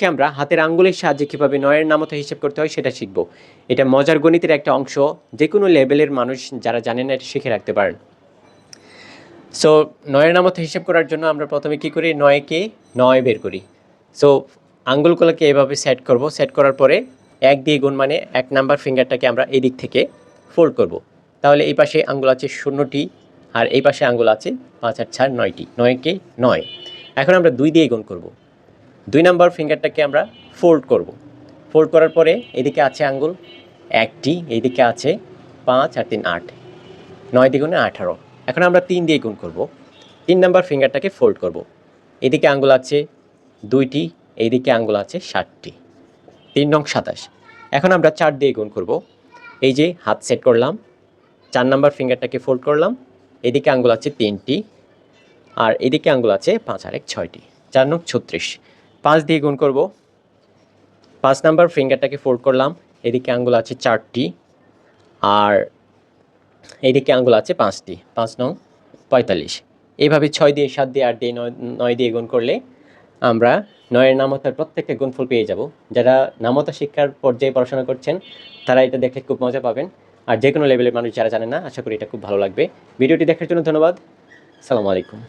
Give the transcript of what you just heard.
আজকে আমরা হাতের আঙ্গুলের সাহায্যে কীভাবে নয়ের নামতা হিসেব করতে হয় সেটা শিখব। এটা মজার গণিতের একটা অংশ যে কোনো লেভেলের মানুষ যারা জানেন না এটা শিখে রাখতে পারেন। সো নয়ের নামতা হিসেব করার জন্য আমরা প্রথমে কী করি? নয়কে নয় বের করি। সো আঙ্গুলগুলোকে এভাবে সেট করব। সেট করার পরে এক দিয়ে গুণ মানে এক নাম্বার ফিঙ্গারটাকে আমরা এই দিক থেকে ফোল্ড করব। তাহলে এই পাশে আঙ্গুল আছে শূন্যটি আর এই পাশে আঙ্গুল আছে পাঁচ আর চার নয়টি। নয়কে নয়। এখন আমরা দুই দিয়ে গুণ করব। দুই নাম্বার ফিঙ্গারটাকে আমরা ফোল্ড করব। ফোল্ড করার পরে এদিকে আছে আঙ্গুল, একটি এইদিকে আছে পাঁচ আর তিন, আট। নয় দ্বিগুণে আঠারো। এখন আমরা তিন দিয়ে গুণ করব। তিন নাম্বার ফিঙ্গারটাকে ফোল্ড করব। এদিকে আঙ্গুল আছে দুইটি এইদিকে আঙ্গুল আছে ষাটটি তিন নং সাতাশ। এখন আমরা চার দিয়ে গুণ করব। এই যে হাত সেট করলাম, চার নাম্বার ফিঙ্গারটাকে ফোল্ড করলাম, এদিকে আঙ্গুল আছে তিনটি আর এদিকে আঙ্গুল আছে পাঁচ আর এক, ছয়টি। চার নং ছত্রিশ। পাঁচ দিয়ে গুণ করব। পাঁচ নাম্বার ফিঙ্গারটাকে ফোল্ড করলাম। এদিকে আঙ্গুল আছে চারটি। আর এইদিকে আঙ্গুল আছে পাঁচটি। পাঁচ নং পঁয়তাল্লিশ। এইভাবে ছয় দিয়ে সাত দিয়ে আট দিয়ে নয় নয় দিয়ে গুণ করলে আমরা নয়ের নামতার প্রত্যেকটা গুণফল পেয়ে যাব। যারা নামতা শিক্ষার পর্যায়ে পড়াশোনা করছেন, তারা এটা দেখে খুব মজা পাবেন। আর যে কোনো লেভেলের মানুষ যারা জানে না, আশা করি এটা খুব ভালো লাগবে। ভিডিওটি দেখার জন্য ধন্যবাদ। সালামু আলাইকুম।